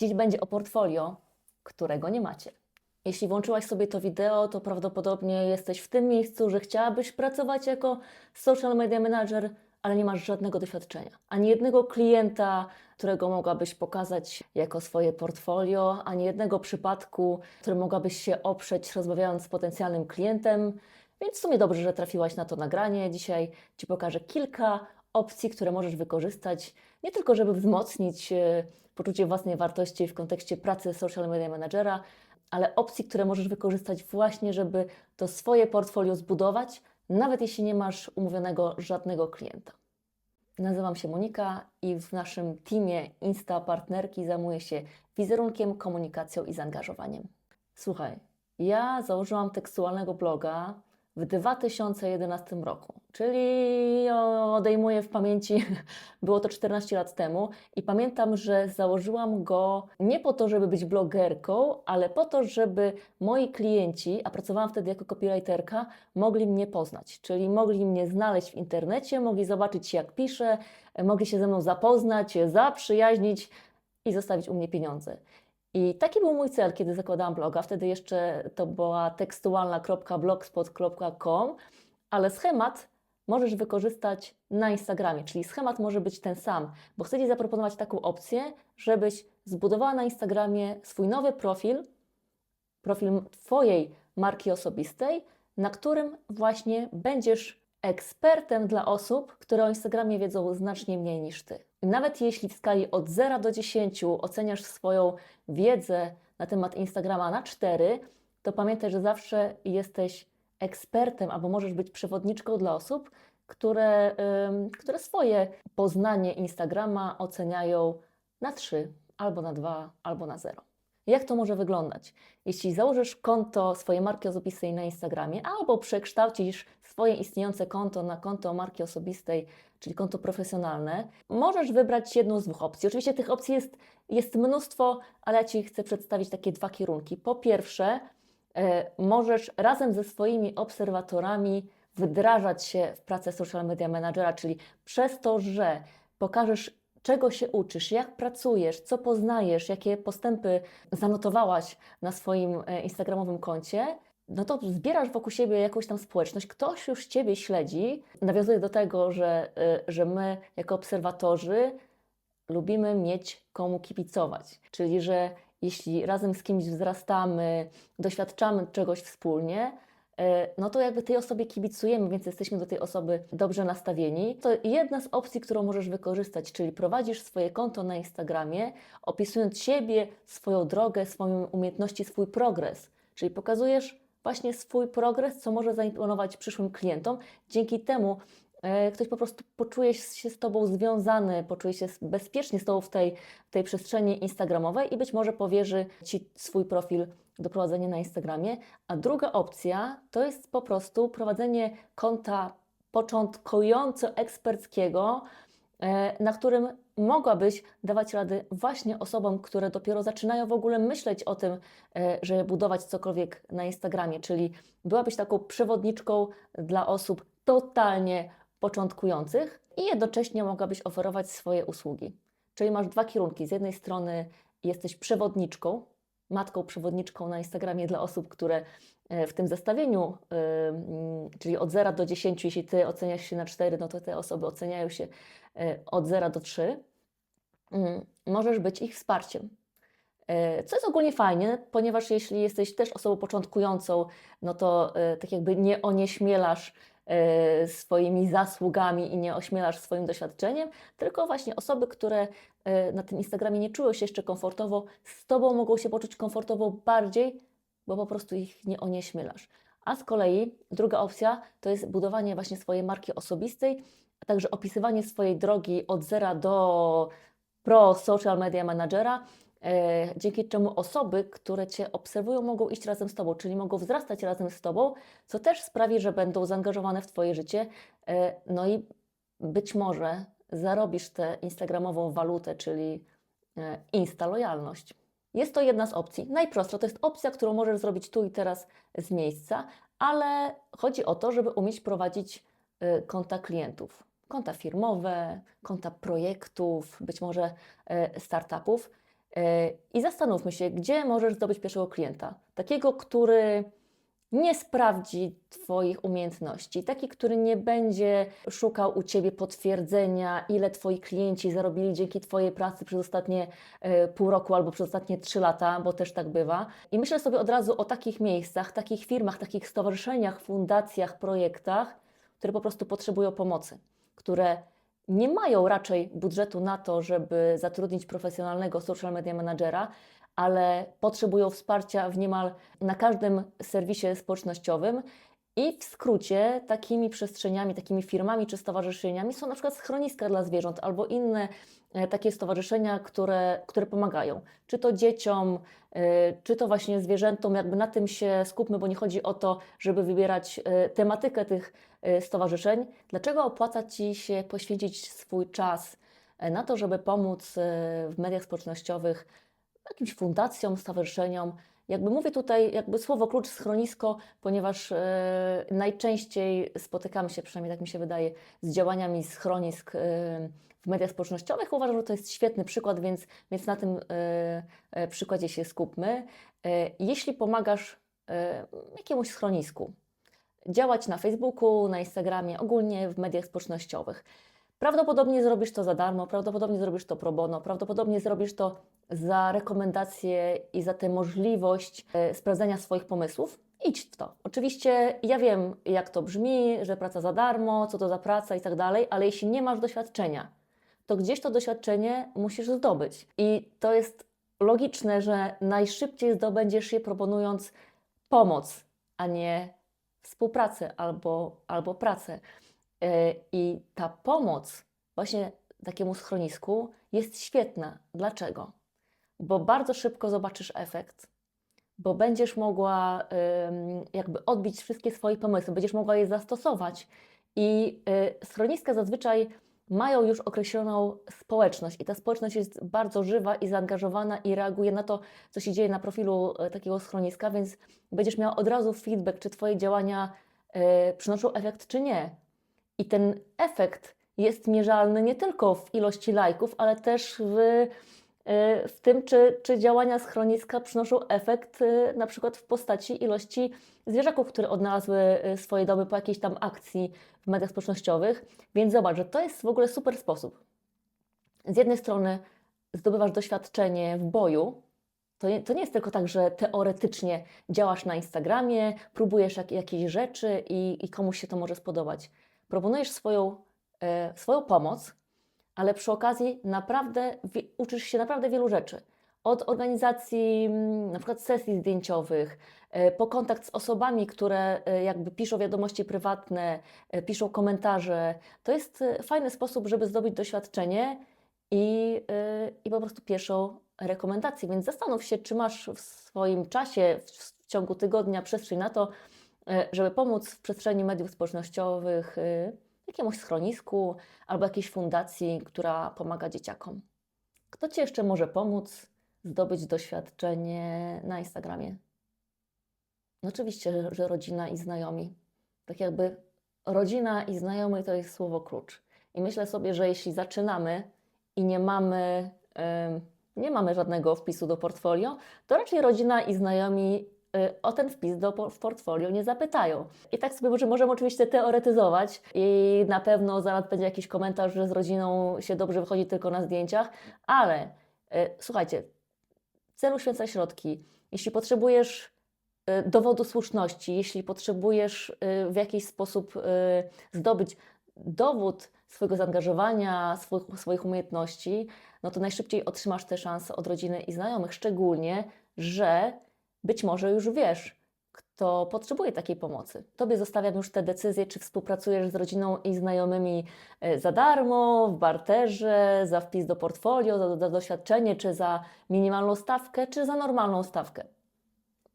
Dziś będzie o portfolio, którego nie macie. Jeśli włączyłaś sobie to wideo, to prawdopodobnie jesteś w tym miejscu, że chciałabyś pracować jako social media manager, ale nie masz żadnego doświadczenia. Ani jednego klienta, którego mogłabyś pokazać jako swoje portfolio, ani jednego przypadku, który mogłabyś się oprzeć rozmawiając z potencjalnym klientem. Więc w sumie dobrze, że trafiłaś na to nagranie. Dzisiaj Ci pokażę kilka opcji, które możesz wykorzystać, nie tylko żeby wzmocnić e, poczucie własnej wartości w kontekście pracy social media managera, ale opcji, które możesz wykorzystać właśnie, żeby to swoje portfolio zbudować, nawet jeśli nie masz umówionego żadnego klienta. Nazywam się Monika i w naszym teamie Insta Partnerki zajmuję się wizerunkiem, komunikacją i zaangażowaniem. Słuchaj, ja założyłam tekstualnego bloga w 2011 roku, czyli odejmuję w pamięci, było to 14 lat temu i pamiętam, że założyłam go nie po to, żeby być blogerką, ale po to, żeby moi klienci, a pracowałam wtedy jako copywriterka, mogli mnie poznać, czyli mogli mnie znaleźć w internecie, mogli zobaczyć jak piszę, mogli się ze mną zapoznać, zaprzyjaźnić i zostawić u mnie pieniądze. I taki był mój cel, kiedy zakładałam bloga. Wtedy jeszcze to była tekstualna.blogspot.com, ale schemat możesz wykorzystać na Instagramie, czyli schemat może być ten sam, bo chcę Ci zaproponować taką opcję, żebyś zbudowała na Instagramie swój nowy profil, profil Twojej marki osobistej, na którym właśnie będziesz ekspertem dla osób, które o Instagramie wiedzą znacznie mniej niż Ty. Nawet jeśli w skali od 0 do 10 oceniasz swoją wiedzę na temat Instagrama na 4, to pamiętaj, że zawsze jesteś ekspertem albo możesz być przewodniczką dla osób, które, ym, które swoje poznanie Instagrama oceniają na 3, albo na 2, albo na 0. Jak to może wyglądać? Jeśli założysz konto swojej marki osobistej na Instagramie, albo przekształcisz swoje istniejące konto na konto marki osobistej, czyli konto profesjonalne, możesz wybrać jedną z dwóch opcji. Oczywiście tych opcji jest, jest mnóstwo, ale ja Ci chcę przedstawić takie dwa kierunki. Po pierwsze, e, możesz razem ze swoimi obserwatorami wdrażać się w pracę social media managera, czyli przez to, że pokażesz czego się uczysz, jak pracujesz, co poznajesz, jakie postępy zanotowałaś na swoim e, Instagramowym koncie, no to zbierasz wokół siebie jakąś tam społeczność, ktoś już Ciebie śledzi. Nawiązuję do tego, że, e, że my jako obserwatorzy lubimy mieć komu kibicować, czyli że jeśli razem z kimś wzrastamy, doświadczamy czegoś wspólnie, no to jakby tej osobie kibicujemy, więc jesteśmy do tej osoby dobrze nastawieni. To jedna z opcji, którą możesz wykorzystać, czyli prowadzisz swoje konto na Instagramie, opisując siebie, swoją drogę, swoje umiejętności, swój progres. Czyli pokazujesz właśnie swój progres, co może zaimponować przyszłym klientom. Dzięki temu e, ktoś po prostu poczuje się z Tobą związany, poczuje się bezpiecznie z Tobą w tej, w tej przestrzeni instagramowej i być może powierzy Ci swój profil do prowadzenia na Instagramie. A druga opcja to jest po prostu prowadzenie konta początkująco-eksperckiego, e, na którym mogłabyś dawać rady właśnie osobom, które dopiero zaczynają w ogóle myśleć o tym, e, żeby budować cokolwiek na Instagramie, czyli byłabyś taką przewodniczką dla osób totalnie początkujących i jednocześnie mogłabyś oferować swoje usługi. Czyli masz dwa kierunki. Z jednej strony jesteś przewodniczką, matką przewodniczką na Instagramie dla osób, które e, w tym zestawieniu, mm, czyli od 0 do 10, jeśli ty oceniasz się na 4, no to te osoby oceniają się e, od 0 do 3. Mm, Możesz być ich wsparciem. E, Co jest ogólnie fajnie, ponieważ jeśli jesteś też osobą początkującą, no to e, tak jakby nie onieśmielasz e, swoimi zasługami i nie ośmielasz swoim doświadczeniem, tylko właśnie osoby, które e, na tym Instagramie nie czują się jeszcze komfortowo, z Tobą mogą się poczuć komfortowo bardziej, bo po prostu ich nie onieśmielasz. A z kolei druga opcja to jest budowanie właśnie swojej marki osobistej, a także opisywanie swojej drogi od zera do pro social media managera, e, dzięki czemu osoby, które Cię obserwują, mogą iść razem z Tobą, czyli mogą wzrastać razem z Tobą, co też sprawi, że będą zaangażowane w Twoje życie. E, no i być może zarobisz tę instagramową walutę, czyli e, insta lojalność. Jest to jedna z opcji. Najprostsza to jest opcja, którą możesz zrobić tu i teraz z miejsca, ale chodzi o to, żeby umieć prowadzić konta klientów. Konta firmowe, konta projektów, być może e, startupów. E, I zastanówmy się, gdzie możesz zdobyć pierwszego klienta. Takiego, który nie sprawdzi Twoich umiejętności, taki, który nie będzie szukał u Ciebie potwierdzenia, ile Twoi klienci zarobili dzięki Twojej pracy przez ostatnie e, pół roku albo przez ostatnie trzy lata, bo też tak bywa. I myślę sobie od razu o takich miejscach, takich firmach, takich stowarzyszeniach, fundacjach, projektach, które po prostu potrzebują pomocy, które nie mają raczej budżetu na to, żeby zatrudnić profesjonalnego social media managera, ale potrzebują wsparcia w niemal na każdym serwisie społecznościowym. I w skrócie takimi przestrzeniami, takimi firmami czy stowarzyszeniami są na przykład schroniska dla zwierząt albo inne takie stowarzyszenia, które, które pomagają. Czy to dzieciom, e, czy to właśnie zwierzętom, jakby na tym się skupmy, bo nie chodzi o to, żeby wybierać e, tematykę tych e, stowarzyszeń. Dlaczego opłaca Ci się poświęcić swój czas e, na to, żeby pomóc e, w mediach społecznościowych jakimś fundacjom, stowarzyszeniom. Jakby mówię tutaj jakby słowo klucz schronisko, ponieważ e, najczęściej spotykamy się, przynajmniej tak mi się wydaje, z działaniami schronisk e, w mediach społecznościowych. Uważam, że to jest świetny przykład, więc, więc na tym e, przykładzie się skupmy. Jeśli pomagasz jakiemuś schronisku, działać na Facebooku, na Instagramie, ogólnie w mediach społecznościowych, Prawdopodobnie zrobisz to za darmo, prawdopodobnie zrobisz to pro bono, prawdopodobnie zrobisz to za rekomendacje i za tę możliwość e, sprawdzenia swoich pomysłów. Idź w to. Oczywiście ja wiem, jak to brzmi, że praca za darmo, co to za praca i tak dalej, ale jeśli nie masz doświadczenia, to gdzieś to doświadczenie musisz zdobyć. I to jest logiczne, że najszybciej zdobędziesz je proponując pomoc, a nie współpracę albo, albo pracę. E, I ta pomoc właśnie takiemu schronisku jest świetna. Dlaczego? Bo bardzo szybko zobaczysz efekt, bo będziesz mogła jakby odbić wszystkie swoje pomysły, będziesz mogła je zastosować. I y, schroniska zazwyczaj mają już określoną społeczność, i ta społeczność jest bardzo żywa i zaangażowana i reaguje na to, co się dzieje na profilu y, takiego schroniska, więc będziesz miała od razu feedback, czy Twoje działania przynoszą efekt, czy nie. I ten efekt jest mierzalny nie tylko w ilości lajków, ale też w, y, w tym, czy, czy działania schroniska przynoszą efekt y, na przykład w postaci ilości zwierzaków, które odnalazły y, swoje domy po jakiejś tam akcji w mediach społecznościowych. Więc zobacz, że to jest w ogóle super sposób. Z jednej strony zdobywasz doświadczenie w boju, to nie, to nie jest tylko tak, że teoretycznie działasz na Instagramie, próbujesz jak, jakieś rzeczy i, i komuś się to może spodobać proponujesz swoją, e, swoją pomoc, ale przy okazji naprawdę uczysz się naprawdę wielu rzeczy. Od organizacji mm, na przykład sesji zdjęciowych, e, po kontakt z osobami, które e, jakby piszą wiadomości prywatne, piszą komentarze. To jest fajny sposób, żeby zdobyć doświadczenie i, i po prostu pierwszą rekomendację. Więc zastanów się, czy masz w swoim czasie, w, ciągu tygodnia przestrzeń na to, żeby pomóc w przestrzeni mediów społecznościowych e, jakiemuś schronisku albo jakiejś fundacji, która pomaga dzieciakom. Kto Ci jeszcze może pomóc zdobyć doświadczenie na Instagramie? No oczywiście, że, rodzina i znajomi. Tak jakby rodzina i znajomy to jest słowo klucz. I myślę sobie, że jeśli zaczynamy i nie mamy, em, nie mamy żadnego wpisu do portfolio, to raczej rodzina i znajomi y, o ten wpis do, w portfolio nie zapytają. I tak sobie może, możemy oczywiście teoretyzować i na pewno zaraz będzie jakiś komentarz, że z rodziną się dobrze wychodzi tylko na zdjęciach, ale y, słuchajcie, cel uświęca środki. Jeśli potrzebujesz y, dowodu słuszności, jeśli potrzebujesz y, w jakiś sposób y, zdobyć dowód swojego zaangażowania, swoich, swoich umiejętności, no to najszybciej otrzymasz te szanse od rodziny i znajomych, szczególnie, że być może już wiesz, kto potrzebuje takiej pomocy. Tobie zostawiam już te decyzje, czy współpracujesz z rodziną i znajomymi e, za darmo, w barterze, za wpis do portfolio, za, za doświadczenie, czy za minimalną stawkę, czy za normalną stawkę.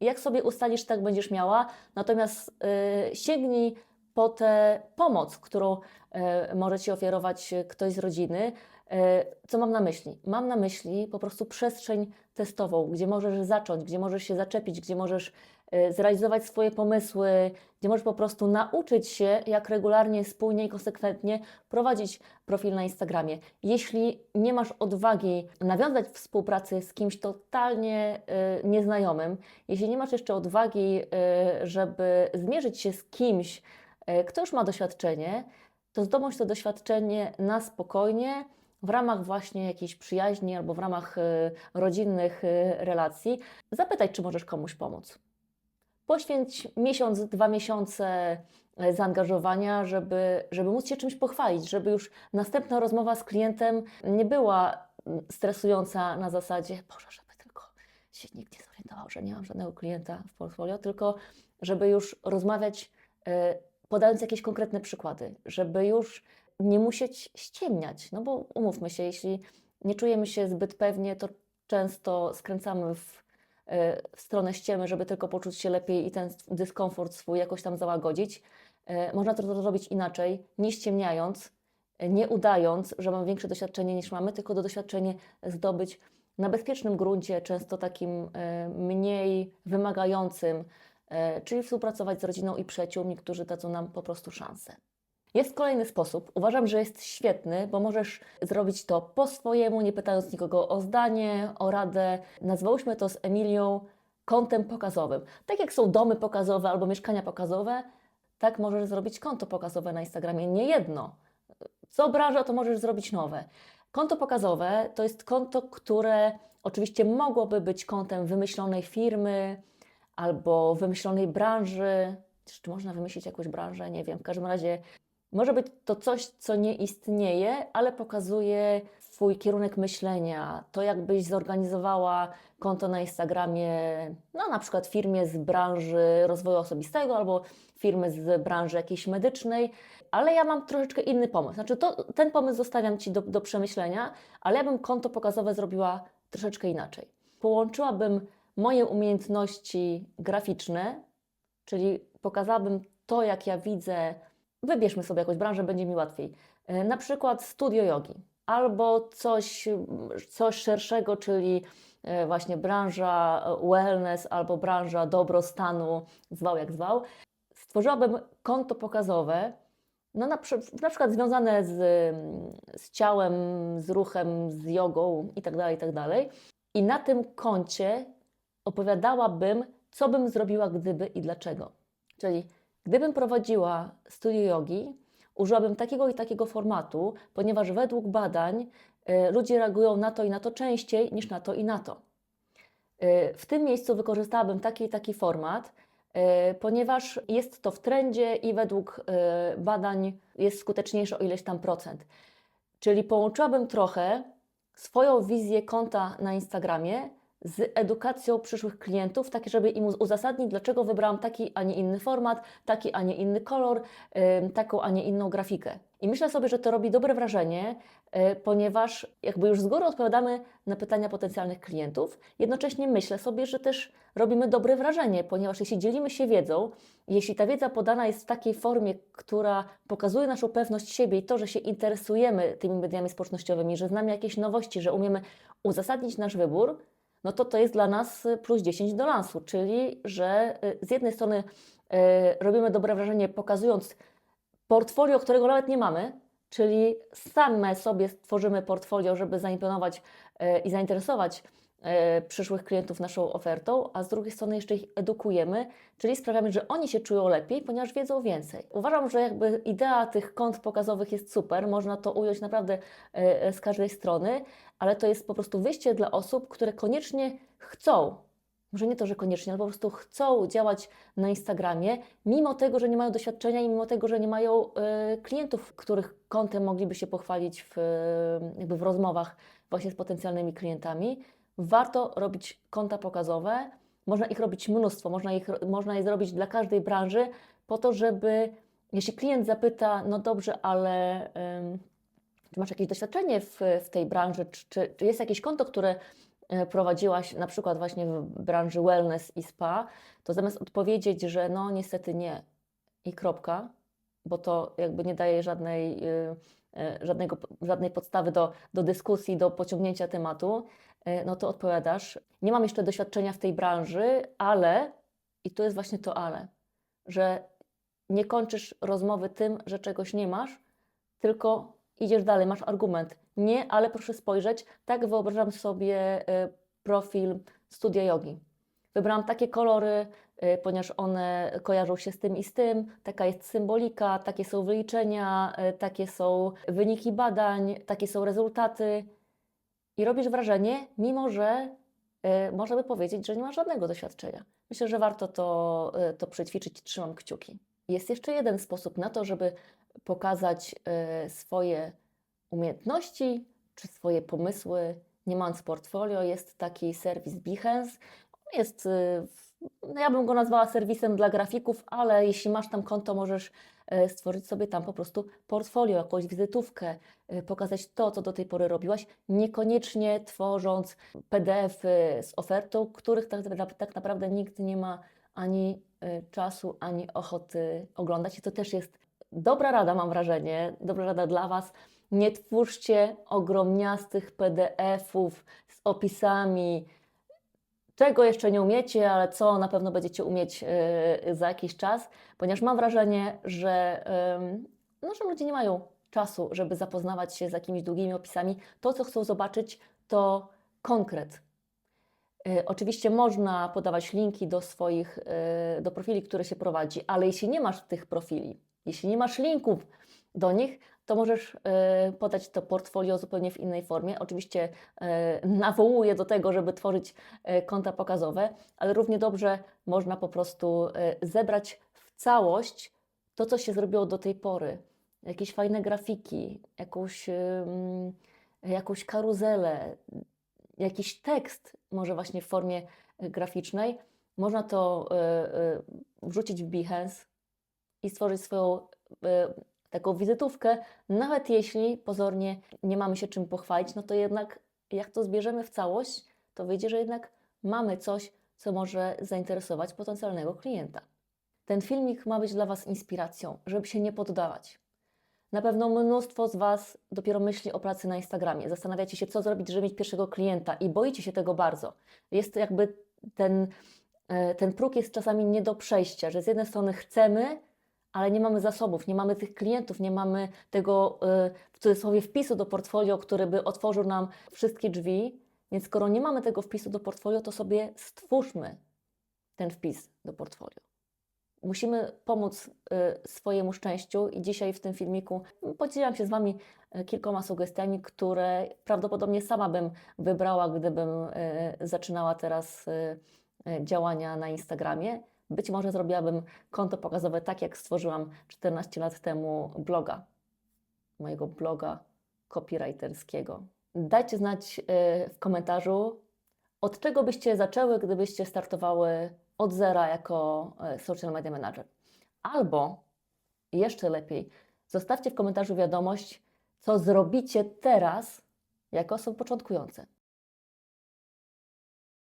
Jak sobie ustalisz, tak będziesz miała, natomiast y, sięgnij po tę pomoc, którą y, może Ci ofiarować ktoś z rodziny. Y, co mam na myśli? Mam na myśli po prostu przestrzeń testową, gdzie możesz zacząć, gdzie możesz się zaczepić, gdzie możesz y, zrealizować swoje pomysły, gdzie możesz po prostu nauczyć się, jak regularnie, spójnie i konsekwentnie prowadzić profil na Instagramie. Jeśli nie masz odwagi nawiązać współpracy z kimś totalnie y, nieznajomym, jeśli nie masz jeszcze odwagi, żeby zmierzyć się z kimś, kto już ma doświadczenie, to zdobądź to doświadczenie na spokojnie, w ramach właśnie jakiejś przyjaźni albo w ramach y, rodzinnych y, relacji. Zapytaj, czy możesz komuś pomóc. Poświęć miesiąc, dwa miesiące e, zaangażowania, żeby, żeby móc się czymś pochwalić, żeby już następna rozmowa z klientem nie była mm, stresująca na zasadzie, Boże, żeby tylko się nikt nie zorientował, że nie mam żadnego klienta w portfolio, tylko żeby już rozmawiać e, podając jakieś konkretne przykłady, żeby już nie musieć ściemniać, no bo umówmy się, jeśli nie czujemy się zbyt pewnie, to często skręcamy w, e, w stronę ściemy, żeby tylko poczuć się lepiej i ten dyskomfort swój jakoś tam załagodzić. E, Można to zrobić inaczej, nie ściemniając, e, nie udając, że mamy większe doświadczenie niż mamy, tylko to doświadczenie zdobyć na bezpiecznym gruncie, często takim mniej wymagającym, czyli współpracować z rodziną i przyjaciółmi, którzy dadzą nam po prostu szansę. Jest kolejny sposób. Uważam, że jest świetny, bo możesz zrobić to po swojemu, nie pytając nikogo o zdanie, o radę. Nazwałyśmy to z Emilią kontem pokazowym. Tak jak są domy pokazowe albo mieszkania pokazowe, tak możesz zrobić konto pokazowe na Instagramie. Nie jedno. Co obraża, to możesz zrobić nowe. Konto pokazowe to jest konto, które oczywiście mogłoby być kontem wymyślonej firmy albo wymyślonej branży. Czy można wymyślić jakąś branżę? Nie wiem. W każdym razie może być to coś, co nie istnieje, ale pokazuje Twój kierunek myślenia, to jakbyś zorganizowała konto na Instagramie, no na przykład firmie z branży rozwoju osobistego albo firmy z branży jakiejś medycznej, ale ja mam troszeczkę inny pomysł. Znaczy, to, ten pomysł zostawiam Ci do, do przemyślenia, ale ja bym konto pokazowe zrobiła troszeczkę inaczej. Połączyłabym moje umiejętności graficzne, czyli pokazałabym to, jak ja widzę wybierzmy sobie jakąś branżę, będzie mi łatwiej. E, Na przykład studio jogi albo coś, coś szerszego, czyli e, właśnie branża e, wellness albo branża dobrostanu, zwał jak zwał. Stworzyłabym konto pokazowe, no na, na przykład związane z, z ciałem, z ruchem, z jogą itd., itd. I na tym koncie opowiadałabym, co bym zrobiła gdyby i dlaczego. Czyli Gdybym prowadziła studio jogi, użyłabym takiego i takiego formatu, ponieważ według badań y, ludzie reagują na to i na to częściej niż na to i na to. Y, w tym miejscu wykorzystałabym taki i taki format, y, ponieważ jest to w trendzie i według badań jest skuteczniejsze o ileś tam procent. Czyli połączyłabym trochę swoją wizję konta na Instagramie z edukacją przyszłych klientów, takie, żeby im uzasadnić, dlaczego wybrałam taki, a nie inny format, taki, a nie inny kolor, taką, a nie inną grafikę. I myślę sobie, że to robi dobre wrażenie, y, ponieważ jakby już z góry odpowiadamy na pytania potencjalnych klientów. Jednocześnie myślę sobie, że też robimy dobre wrażenie, ponieważ jeśli dzielimy się wiedzą, jeśli ta wiedza podana jest w takiej formie, która pokazuje naszą pewność siebie i to, że się interesujemy tymi mediami społecznościowymi, że znamy jakieś nowości, że umiemy uzasadnić nasz wybór, no to to jest dla nas y, plus 10 do lansu, czyli że y, z jednej strony y, robimy dobre wrażenie pokazując portfolio, którego nawet nie mamy, czyli same sobie stworzymy portfolio, żeby zaimponować i zainteresować przyszłych klientów naszą ofertą, a z drugiej strony jeszcze ich edukujemy, czyli sprawiamy, że oni się czują lepiej, ponieważ wiedzą więcej. Uważam, że jakby idea tych kont pokazowych jest super, można to ująć naprawdę z każdej strony, ale to jest po prostu wyjście dla osób, które koniecznie chcą, może nie to, że koniecznie, ale po prostu chcą działać na Instagramie, mimo tego, że nie mają doświadczenia i mimo tego, że nie mają y, klientów, których kontem mogliby się pochwalić w, y, jakby w rozmowach właśnie z potencjalnymi klientami. Warto robić konta pokazowe. Można ich robić mnóstwo, można, ich, można je zrobić dla każdej branży, po to, żeby jeśli klient zapyta, no dobrze, ale ym, czy masz jakieś doświadczenie w, w tej branży, czy, czy, jest jakieś konto, które e, prowadziłaś na przykład właśnie w branży wellness i spa, to zamiast odpowiedzieć, że no niestety nie i kropka, bo to jakby nie daje żadnej, y, y, żadnego, żadnej podstawy do, do dyskusji, do pociągnięcia tematu, no to odpowiadasz, nie mam jeszcze doświadczenia w tej branży, ale I tu jest właśnie to ale, że nie kończysz rozmowy tym, że czegoś nie masz, tylko idziesz dalej, masz argument. Nie, ale proszę spojrzeć, tak wyobrażam sobie y, profil studia jogi. Wybrałam takie kolory, y, ponieważ one kojarzą się z tym i z tym, taka jest symbolika, takie są wyliczenia, y, takie są wyniki badań, takie są rezultaty. I robisz wrażenie, mimo że można by powiedzieć, że nie masz żadnego doświadczenia. Myślę, że warto to, to przećwiczyć, trzymam kciuki. Jest jeszcze jeden sposób na to, żeby pokazać y, swoje umiejętności czy swoje pomysły, nie mając portfolio. Jest taki serwis Behance. On Jest, w- no ja bym go nazwała serwisem dla grafików, ale jeśli masz tam konto, możesz y, stworzyć sobie tam po prostu portfolio, jakąś wizytówkę, pokazać to, co do tej pory robiłaś, niekoniecznie tworząc PDF-y z ofertą, których tak, tak, tak naprawdę nikt nie ma ani y, czasu, ani ochoty oglądać. I to też jest dobra rada, mam wrażenie, dobra rada dla Was. Nie twórzcie ogromniastych PDF-ów z opisami, czego jeszcze nie umiecie, ale co na pewno będziecie umieć y, za jakiś czas, ponieważ mam wrażenie, że, no, że ludzie nie mają czasu, żeby zapoznawać się z jakimiś długimi opisami. To, co chcą zobaczyć, to konkret. Y, Oczywiście można podawać linki do swoich, y, do profili, które się prowadzi, ale jeśli nie masz tych profili, jeśli nie masz linków do nich, to możesz y, podać to portfolio zupełnie w innej formie. Oczywiście nawołuję do tego, żeby tworzyć konta pokazowe, ale równie dobrze można po prostu zebrać w całość to, co się zrobiło do tej pory. Jakieś fajne grafiki, jakąś, jakąś karuzelę, jakiś tekst, może właśnie w formie y, graficznej. Można to y, y, wrzucić w Behance i stworzyć swoją taką wizytówkę, nawet jeśli pozornie nie mamy się czym pochwalić, no to jednak jak to zbierzemy w całość, to wyjdzie, że jednak mamy coś, co może zainteresować potencjalnego klienta. Ten filmik ma być dla Was inspiracją, żeby się nie poddawać. Na pewno mnóstwo z Was dopiero myśli o pracy na Instagramie. Zastanawiacie się, co zrobić, żeby mieć pierwszego klienta i boicie się tego bardzo. Jest jakby ten, e, ten próg jest czasami nie do przejścia, że z jednej strony chcemy, ale nie mamy zasobów, nie mamy tych klientów, nie mamy tego e, w cudzysłowie wpisu do portfolio, który by otworzył nam wszystkie drzwi. Więc skoro nie mamy tego wpisu do portfolio, to sobie stwórzmy ten wpis do portfolio. Musimy pomóc y, swojemu szczęściu i dzisiaj w tym filmiku podzieliłam się z Wami y, kilkoma sugestiami, które prawdopodobnie sama bym wybrała, gdybym y, zaczynała teraz działania na Instagramie. Być może zrobiłabym konto pokazowe tak, jak stworzyłam 14 lat temu bloga, mojego bloga copywriterskiego. Dajcie znać w komentarzu, od czego byście zaczęły, gdybyście startowały od zera jako e, social media manager? Albo jeszcze lepiej, zostawcie w komentarzu wiadomość, co zrobicie teraz jako osoby początkujące.